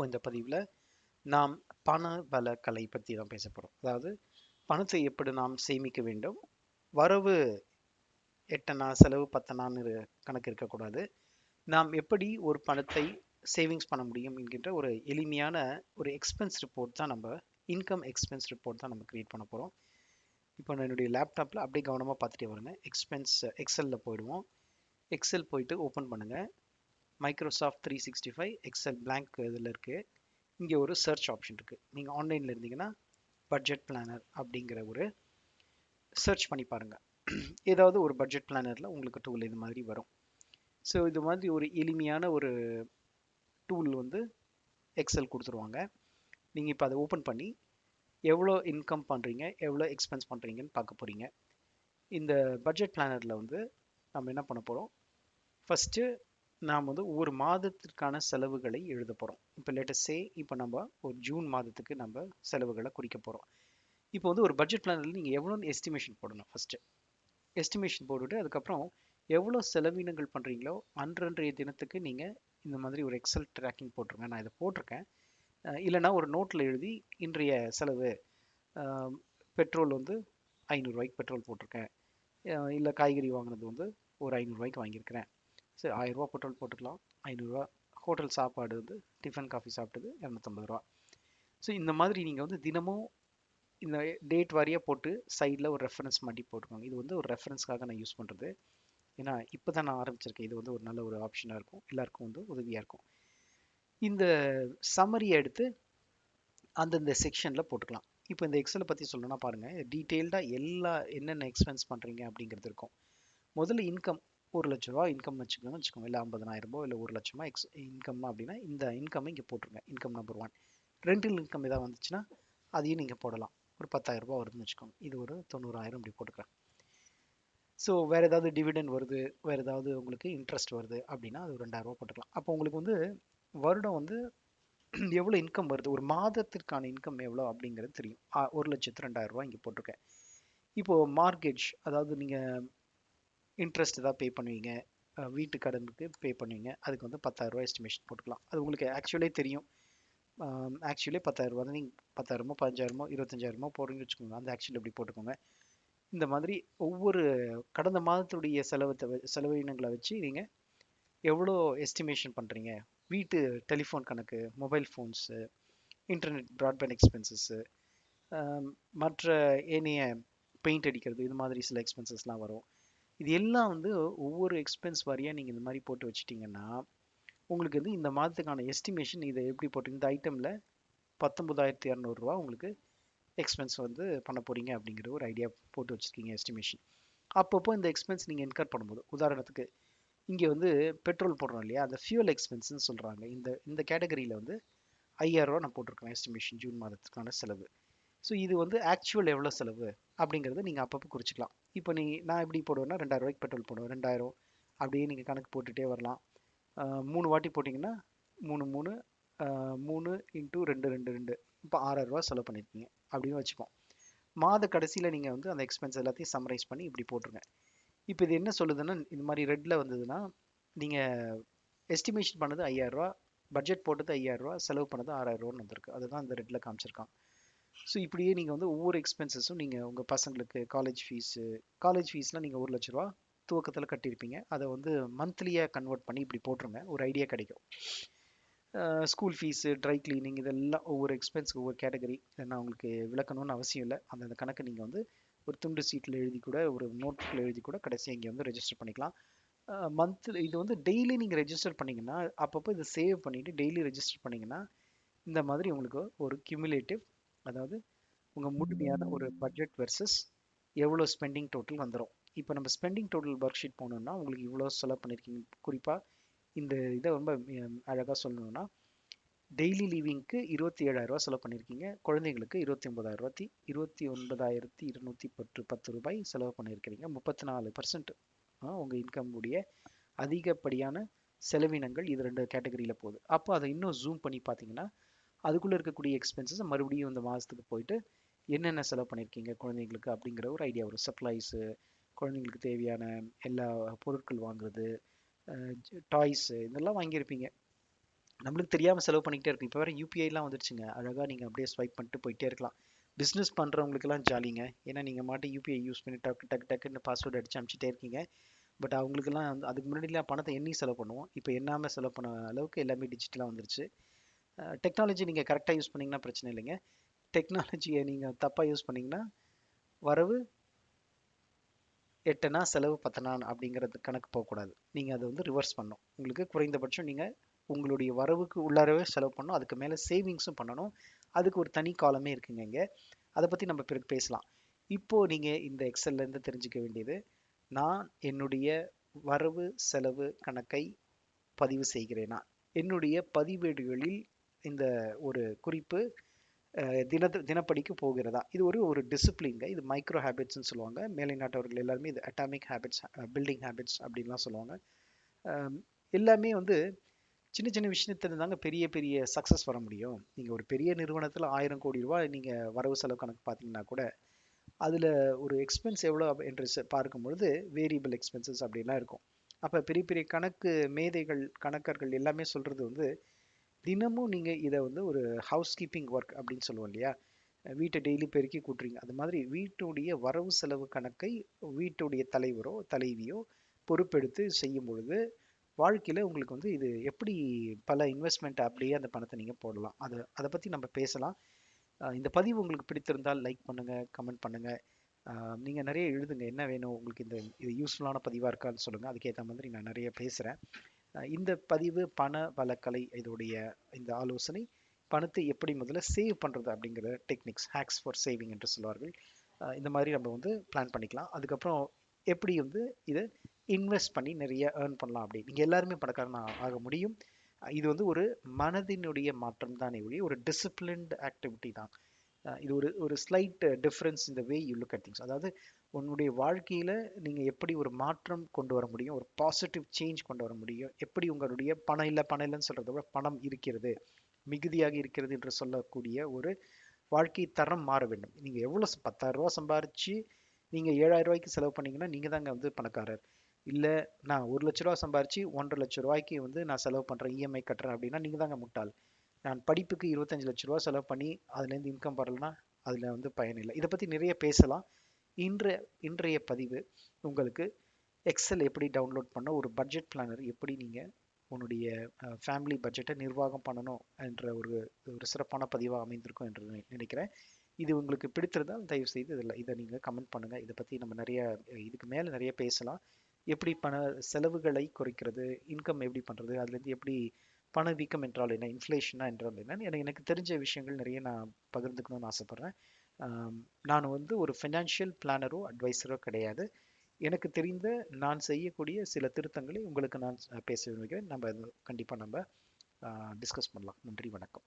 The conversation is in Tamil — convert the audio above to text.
இப்போ இந்த பதிவில் நாம் பண வள கலை பற்றி தான் பேச போகிறோம் அதாவது பணத்தை எப்படி நாம் சேமிக்க வேண்டும்? வரவு எட்டனா செலவு பத்தனான்னு கணக்கு இருக்கக்கூடாது. நாம் எப்படி ஒரு பணத்தை சேவிங்ஸ் பண்ண முடியும் என்கின்ற ஒரு எளிமையான ஒரு எக்ஸ்பென்ஸ் ரிப்போர்ட் தான் நம்ம இன்கம் எக்ஸ்பென்ஸ் ரிப்போர்ட் தான் நம்ம க்ரியேட் பண்ண போகிறோம் இப்போ நான் என்னுடைய லேப்டாப்பில் அப்படியே கவனமாக பார்த்துட்டே வருங்க. எக்ஸ்பென்ஸ் எக்ஸலில் போயிடுவோம். எக்ஸல் போயிட்டு ஓப்பன் பண்ணுங்கள் Microsoft three sixty five Excel blank இதில் இருக்குது இங்கே ஒரு சர்ச் ஆப்ஷன் இருக்குது நீங்கள் ஆன்லைனில் இருந்தீங்கன்னா பட்ஜெட் பிளானர் அப்படிங்கிற ஒரு சர்ச் பண்ணி பாருங்கள் ஏதாவது ஒரு பட்ஜெட் பிளானரில் உங்களுக்கு டூல் இது மாதிரி வரும். ஸோ இது மாதிரி ஒரு எளிமையான ஒரு டூல் வந்து எக்ஸல் கொடுத்துருவாங்க. நீங்கள் இப்போ அதை ஓப்பன் பண்ணி எவ்வளோ இன்கம் பண்ணுறீங்க எவ்வளோ எக்ஸ்பென்ஸ் பண்ணுறீங்கன்னு பார்க்க போகிறீங்க இந்த பட்ஜெட் பிளானரில் வந்து நம்ம என்ன பண்ண போகிறோம் ஃபஸ்ட்டு நாம் வந்து ஒவ்வொரு மாதத்திற்கான செலவுகளை எழுத போகிறோம் இப்போ லேட்டஸ்ட் சே இப்போ நம்ம ஒரு ஜூன் மாதத்துக்கு நம்ம செலவுகளை குறிக்க போகிறோம் இப்போ வந்து ஒரு பட்ஜெட் பிளானில் நீங்கள் எவ்வளோன்னு எஸ்டிமேஷன் போடணும் ஃபஸ்ட்டு எஸ்டிமேஷன் போட்டுட்டு அதுக்கப்புறம் எவ்வளோ செலவினங்கள் பண்ணுறீங்களோ அன்றன்றைய தினத்துக்கு நீங்கள் இந்த மாதிரி ஒரு எக்ஸல் ட்ராக்கிங் போட்டிருங்க. நான் இதை போட்டிருக்கேன். இல்லைனா இல்லைன்னா ஒரு நோட்டில் எழுதி இன்றைய செலவு பெட்ரோல் வந்து ஐநூறுரூவாய்க்கு பெட்ரோல் போட்டிருக்கேன். இல்லை காய்கறி வாங்கினது வந்து ஒரு ஐநூறுரூவாய்க்கு வாங்கியிருக்கிறேன். சரி ஆயிரரூவா பெட்ரோல் போட்டுக்கலாம். ஐநூறுரூவா ஹோட்டல் சாப்பாடு வந்து டிஃபன் காஃபி சாப்பிட்டது இரநூத்தம்பது ரூபா. ஸோ இந்த மாதிரி நீங்கள் வந்து தினமும் இந்த டேட் வாரியாக போட்டு சைடில் ஒரு ரெஃபரன்ஸ் மாட்டி போட்டுக்கோங்க. இது வந்து ஒரு ரெஃபரன்ஸ்க்காக நான் யூஸ் பண்ணுறது ஏன்னா இப்போ தான் நான் ஆரம்பிச்சிருக்கேன். இது வந்து ஒரு நல்ல ஒரு ஆப்ஷனாக இருக்கும். எல்லாருக்கும் வந்து உதவியாக இருக்கும். இந்த சம்மரியை எடுத்து அந்தந்த செக்ஷனில் போட்டுக்கலாம். இப்போ இந்த எக்ஸலை பற்றி சொல்லணும்னா பாருங்கள் டீட்டெயில்டாக எல்லா என்னென்ன எக்ஸ்பென்ஸ் பண்ணுறீங்க அப்படிங்கிறது இருக்கும். முதல்ல இன்கம் ஒரு லட்ச ரூபா இன்கம் வச்சுக்கோங்க. வச்சுக்கோங்க இல்லை ஐம்பதனாயிரம் ரூபாய் இல்லை ஒரு லட்சமா எக்ஸ் இன்கம் அப்படின்னா இந்த இன்கம் இங்கே போட்டுருங்க. இன்கம் நம்பர் ஒன் ரெண்டில் இன்கம் எதாவது வந்துச்சுன்னா அதையும் நீங்கள் போடலாம். ஒரு பத்தாயிரம் ரூபாய் வருதுன்னு வச்சுக்கோங்க. இது ஒரு தொண்ணூறாயிரம் இப்படி போட்டுக்கிறேன். ஸோ வேறு ஏதாவது டிவிடெண்ட் வருது வேறு ஏதாவது உங்களுக்கு இன்ட்ரெஸ்ட் வருது அப்படின்னா அது ஒரு ரெண்டாயிரம் போட்டுக்கலாம். அப்போ உங்களுக்கு வந்து வருடம் வந்து எவ்வளோ இன்கம் வருது? ஒரு மாதத்திற்கான இன்கம் எவ்வளோ அப்படிங்கிறது தெரியும். ஆ, ஒரு லட்சத்து ரெண்டாயிரம் இங்கே போட்டிருக்கேன். இப்போது மார்கேஜ் அதாவது நீங்கள் இன்ட்ரெஸ்ட் தான் பே பண்ணுவீங்க. வீட்டு கடனுக்கு பே பண்ணுவீங்க. அதுக்கு வந்து பத்தாயிரம் எஸ்டிமேஷன் போட்டுக்கலாம். அது உங்களுக்கு ஆக்சுவலே தெரியும். ஆக்சுவலி பத்தாயிரம் தான் நீங்கள் பத்தாயிரமோ பதினஞ்சாயிரமோ இருபத்தஞ்சாயிரமோ போடுறீங்கன்னு வச்சுக்கோங்க. அந்த ஆக்சுவல் எப்படி போட்டுக்கோங்க. இந்த மாதிரி ஒவ்வொரு கடந்த மாதத்துடைய செலவத்தை வ- செலவினங்களை வச்சு நீங்கள் எவ்வளோ எஸ்டிமேஷன் பண்ணுறீங்க வீட்டு டெலிஃபோன் கணக்கு mobile phones internet broadband expenses மற்ற ஏனைய பெயிண்ட் அடிக்கிறது இது மாதிரி சில எக்ஸ்பென்சஸ்லாம் வரும். இது எல்லாம் வந்து ஒவ்வொரு எக்ஸ்பென்ஸ் வாரியாக நீங்கள் இந்த மாதிரி போட்டு வச்சிட்டிங்கன்னா உங்களுக்கு வந்து இந்த மாதத்துக்கான எஸ்டிமேஷன் இதை எப்படி போட்டு இந்த ஐட்டமில் பத்தொம்பதாயிரத்தி இரநூறுவா உங்களுக்கு எக்ஸ்பென்ஸ் வந்து பண்ண போகிறீங்க அப்படிங்கிற ஒரு ஐடியா போட்டு வச்சுருக்கீங்க எஸ்டிமேஷன் அப்பப்போ இந்த எக்ஸ்பென்ஸ் நீங்கள் என்கர் பண்ணும்போது உதாரணத்துக்கு இங்கே வந்து பெட்ரோல் போடுறோம் இல்லையா அந்த ஃபியூல் எக்ஸ்பென்ஸ்னு சொல்கிறாங்க இந்த இந்த கேட்டகரியில் வந்து ஐயாயிரரூவா நான் போட்டிருக்கேன் எஸ்டிமேஷன் ஜூன் மாதத்துக்கான செலவு. ஸோ இது வந்து ஆக்சுவல் எவ்வளோ செலவு? அப்படிங்கிறத நீங்கள் அப்பப்போ குறிச்சிக்கலாம். இப்போ நீ நான் எப்படி போடுவேன்னா ரெண்டாயிரம் ரூபாய்க்கு பெட்ரோல் போடுவேன். ரெண்டாயிரம் அப்படியே நீங்கள் கணக்கு போட்டுகிட்டே வரலாம். மூணு வாட்டி போட்டிங்கன்னா மூணு மூணு மூணு இன்ட்டு ரெண்டு ரெண்டு ரெண்டு. இப்போ ஆறாயிரரூவா செலவு பண்ணியிருக்கீங்க அப்படின்னு வச்சுப்போம் மாத கடைசியில் நீங்கள் வந்து அந்த எக்ஸ்பென்ஸ் எல்லாத்தையும் சம்மரைஸ் பண்ணி இப்படி போட்டுருங்க. இப்போ இது என்ன சொல்லுதுன்னா இந்த மாதிரி ரெட்டில் வந்ததுன்னா நீங்கள் எஸ்டிமேஷன் பண்ணது ஐயாயிரரூவா பட்ஜெட் போட்டது ஐயாயிரரூவா செலவு பண்ணது ஆறாயிரரூவான்னு வந்திருக்கு. அதுதான் இந்த ரெட்டில் காமிச்சிருக்கான். ஸோ இப்படியே நீங்கள் வந்து ஒவ்வொரு எக்ஸ்பென்சஸும் நீங்கள் உங்கள் பசங்களுக்கு காலேஜ் ஃபீஸு காலேஜ் ஃபீஸ்லாம் நீங்கள் ஒரு லட்ச ரூபா துவக்கத்தில் கட்டியிருப்பீங்க. அதை வந்து மந்த்லியாக கன்வெர்ட் பண்ணி இப்படி போட்டுருங்க. ஒரு ஐடியா கிடைக்கும். ஸ்கூல் ஃபீஸு ட்ரை கிளீனிங் இதெல்லாம் ஒவ்வொரு எக்ஸ்பென்ஸ்க்கு ஒவ்வொரு கேட்டகரி நான் உங்களுக்கு விளக்கணும்னு அவசியம் இல்லை. அந்தந்த கணக்கு நீங்கள் வந்து ஒரு துண்டு சீட்டில் எழுதி கூட ஒரு நோட்டில் எழுதி கூட கடைசியாக இங்கே வந்து ரெஜிஸ்டர் பண்ணிக்கலாம். மந்த்லி இது வந்து டெய்லி நீங்கள் ரெஜிஸ்டர் பண்ணிங்கன்னா அப்பப்போ இதை சேவ் பண்ணிவிட்டு டெய்லி ரெஜிஸ்டர் பண்ணிங்கன்னா இந்த மாதிரி உங்களுக்கு ஒரு கியூமுலேட்டிவ் அதாவது உங்கள் முழுமையான ஒரு பட்ஜெட் வெர்சஸ் எவ்வளோ ஸ்பெண்டிங் டோட்டல் வந்துடும் இப்போ நம்ம ஸ்பெண்டிங் டோட்டல் ஒர்க் ஷீட் போனோம்னா உங்களுக்கு இவ்வளோ செலவு பண்ணியிருக்கீங்க குறிப்பாக இந்த இதை ரொம்ப அழகாக சொல்லணும்னா டெய்லி லீவிங்க்கு இருபத்தி ஏழாயிரரூவா செலவு பண்ணியிருக்கீங்க குழந்தைங்களுக்கு இருபத்தி ஒன்பதாயிரரூவாத்தி இருபத்தி ஒன்பதாயிரத்தி இருநூற்றி பத்து பத்து ரூபாய் செலவு பண்ணியிருக்கிறீங்க முப்பத்தி நாலு பர்சன்ட் உங்கள் இன்கம் உடைய அதிகப்படியான செலவினங்கள் இது ரெண்டு கேட்டகரியில் போகுது. அப்போ அதை இன்னும் ஜூம் பண்ணி பார்த்தீங்கன்னா அதுக்குள்ளே இருக்கக்கூடிய எக்ஸ்பென்சஸ் மறுபடியும் இந்த மாதத்துக்கு போயிட்டு என்னென்ன செலவு பண்ணியிருக்கீங்க குழந்தைங்களுக்கு அப்படிங்கிற ஒரு ஐடியா வரும். சப்ளைஸு குழந்தைங்களுக்கு தேவையான எல்லா பொருட்கள் வாங்குறது டாய்ஸு இதெல்லாம் வாங்கியிருப்பீங்க. நம்மளுக்கு தெரியாமல் செலவு பண்ணிக்கிட்டே இருக்கும் இப்போ வேறு யூபிஐலாம் வந்துருச்சுங்க. அழகாக நீங்கள் அப்படியே ஸ்வைப் பண்ணிட்டு போயிட்டே இருக்கலாம். பிஸ்னஸ் பண்ணுறவங்களுக்குலாம் ஜாலிங்க ஏன்னா நீங்கள் மாட்டி யூபிஐ யூஸ் பண்ணி டக்கு டக்கு டக்குன்னு பாஸ்வேர்டு அடிச்சு அனுப்பிச்சிட்டே இருக்கீங்க. பட் அவங்களுக்குலாம் வந்து அதுக்கு முன்னாடிலாம் பணத்தை எண்ணி செலவு பண்ணுவோம். இப்போ எண்ணாமல் செலவு பண்ண அளவுக்கு எல்லாமே டிஜிட்டலாக வந்துருச்சு. டெக்னாலஜி நீங்கள் கரெக்டாக யூஸ் பண்ணிங்கன்னா பிரச்சனை இல்லைங்க. டெக்னாலஜியை நீங்கள் தப்பாக யூஸ் பண்ணிங்கன்னா வரவு எட்டனா செலவு பத்தனான் அப்படிங்கிறது கணக்கு போகக்கூடாது நீங்கள் அதை வந்து ரிவர்ஸ் பண்ணணும். உங்களுக்கு குறைந்தபட்சம் நீங்கள் உங்களுடைய வரவுக்கு உள்ளாரவே செலவு பண்ணணும். அதுக்கு மேலே சேவிங்ஸும் பண்ணணும். அதுக்கு ஒரு தனி காலமே இருக்குங்க இங்கே. அதை பற்றி நம்ம பிறகு பேசலாம். இப்போது நீங்கள் இந்த எக்ஸல்லேருந்து தெரிஞ்சுக்க வேண்டியது நான் என்னுடைய வரவு செலவு கணக்கை பதிவு செய்கிறேனா? என்னுடைய பதிவேடுகளில் இந்த ஒரு குறிப்பு தின தினப்படிக்கு போகிறதா? இது ஒரு ஒரு டிசிப்ளின்ங்க இது மைக்ரோ ஹேபிட்ஸ்னு சொல்லுவாங்க. மேலை நாட்டவர்கள் எல்லாருமே இது அட்டாமிக் ஹேபிட்ஸ் பில்டிங் ஹேபிட்ஸ் அப்படின்லாம் சொல்லுவாங்க. எல்லாமே வந்து சின்ன சின்ன விஷயத்துல தாங்க பெரிய பெரிய சக்ஸஸ் வர முடியும். நீங்கள் ஒரு பெரிய நிறுவனத்தில் ஆயிரம் கோடி ரூபாய் நீங்கள் வரவு செலவு கணக்கு பார்த்தீங்கன்னா கூட அதில் ஒரு எக்ஸ்பென்ஸ் எவ்வளோ என்று பார்க்கும் பொழுது வேரியபிள் எக்ஸ்பென்சஸ் அப்படிலாம் இருக்கும். அப்போ பெரிய பெரிய கணக்கு மேதைகள் கணக்கர்கள் எல்லாமே சொல்கிறது வந்து தினமும் நீங்கள் இதை வந்து ஒரு ஹவுஸ் கீப்பிங் ஒர்க் அப்படின்னு சொல்லுவோம் இல்லையா? வீட்டை டெய்லி பெருக்கி கூட்டுறீங்க. அது மாதிரி வீட்டுடைய வரவு செலவு கணக்கை வீட்டுடைய தலைவரோ தலைவியோ பொறுப்பெடுத்து செய்யும் பொழுது வாழ்க்கையில் உங்களுக்கு வந்து இது எப்படி பல இன்வெஸ்ட்மெண்ட் அப்படியே அந்த பணத்தை நீங்கள் போடலாம். அதை அதை பற்றி நம்ம பேசலாம். இந்த பதிவு உங்களுக்கு பிடித்திருந்தால் லைக் பண்ணுங்கள் கமெண்ட் பண்ணுங்கள் நீங்கள் நிறைய எழுதுங்க. என்ன வேணும்? உங்களுக்கு இந்த இது யூஸ்ஃபுல்லான பதிவாக இருக்கான்னு சொல்லுங்கள் அதுக்கேற்ற மாதிரி நான் நிறைய பேசுகிறேன் இந்த பதிவு பண வழக்கலை இதோடைய இந்த ஆலோசனை பணத்தை எப்படி முதல்ல சேவ் பண்ணுறது அப்படிங்கிற டெக்னிக்ஸ் ஹேக்ஸ் ஃபார் சேவிங் என்று சொல்வார்கள். இந்த மாதிரி நம்ம வந்து பிளான் பண்ணிக்கலாம். அதுக்கப்புறம் எப்படி வந்து இதை இன்வெஸ்ட் பண்ணி நிறைய ஏர்ன் பண்ணலாம் அப்படி. நீங்கள் எல்லாருமே பணக்காரன் ஆக முடியும். இது வந்து ஒரு மனதினுடைய மாற்றம் தானே ஒழிய ஒரு டிசிப்ளின்டு ஆக்டிவிட்டி தான். இது ஒரு ஒரு ஸ்லைட் டிஃப்ரென்ஸ் இந்த way you look at things அதாவது உன்னுடைய வாழ்க்கையில் நீங்கள் எப்படி ஒரு மாற்றம் கொண்டு வர முடியும்? ஒரு பாசிட்டிவ் சேஞ்ச் கொண்டு வர முடியும்? எப்படி உங்களுடைய பணம் இல்லை பணம் இல்லைன்னு சொல்கிறத விட பணம் இருக்கிறது மிகுதியாக இருக்கிறது என்று சொல்லக்கூடிய ஒரு வாழ்க்கை தரம் மாற வேண்டும். நீங்கள் எவ்வளோ பத்தாயிரரூவா சம்பாரித்து நீங்கள் ஏழாயிரம் ரூபாய்க்கு செலவு பண்ணிங்கன்னா நீங்கள் தாங்க வந்து பணக்காரர். இல்லை நான் ஒரு லட்ச ரூபா சம்பாரித்து ஒன்றரை லட்ச ரூபாய்க்கு வந்து நான் செலவு பண்ணுறேன் இஎம்ஐ கட்டுறேன் அப்படின்னா நீங்கள் தாங்க முட்டாள். நான் படிப்புக்கு இருபத்தஞ்சு லட்ச ரூபா செலவு பண்ணி அதுலேருந்து இன்கம் வரலன்னா அதில் வந்து பயன் இல்லை. இதை பற்றி நிறைய பேசலாம். இன்று இன்றைய பதிவு உங்களுக்கு எக்ஸல் எப்படி டவுன்லோட் பண்ண ஒரு பட்ஜெட் பிளானர் எப்படி நீங்கள் உன்னுடைய ஃபேமிலி பட்ஜெட்டை நிர்வாகம் பண்ணணும் என்ற ஒரு ஒரு சிறப்பான பதிவாக அமைந்திருக்கும் என்று நினைக்கிறேன். இது உங்களுக்கு பிடித்திருந்தால் தயவு செய்து இதில் இதை நீங்கள் கமெண்ட் பண்ணுங்கள் இதை பற்றி நம்ம நிறைய இதுக்கு மேலே நிறைய பேசலாம். எப்படி பண செலவுகளை குறைக்கிறது இன்கம் எப்படி பண்ணுறது அதுலேருந்து எப்படி பணவீக்கம் என்றால் என்ன இன்ஃப்ளேஷனாக என்றால் என்ன எனக்கு தெரிஞ்ச விஷயங்கள் நிறைய நான் பகிர்ந்துக்கணும்னு ஆசைப்பட்றேன். நான் வந்து ஒரு ஃபினான்ஷியல் பிளானரோ அட்வைஸரோ கிடையாது. எனக்கு தெரிந்த நான் செய்யக்கூடிய சில திருத்தங்களை உங்களுக்கு நான் பேச விரும்புகிறேன். நம்ம கண்டிப்பாக நம்ம டிஸ்கஸ் பண்ணலாம். நன்றி வணக்கம்.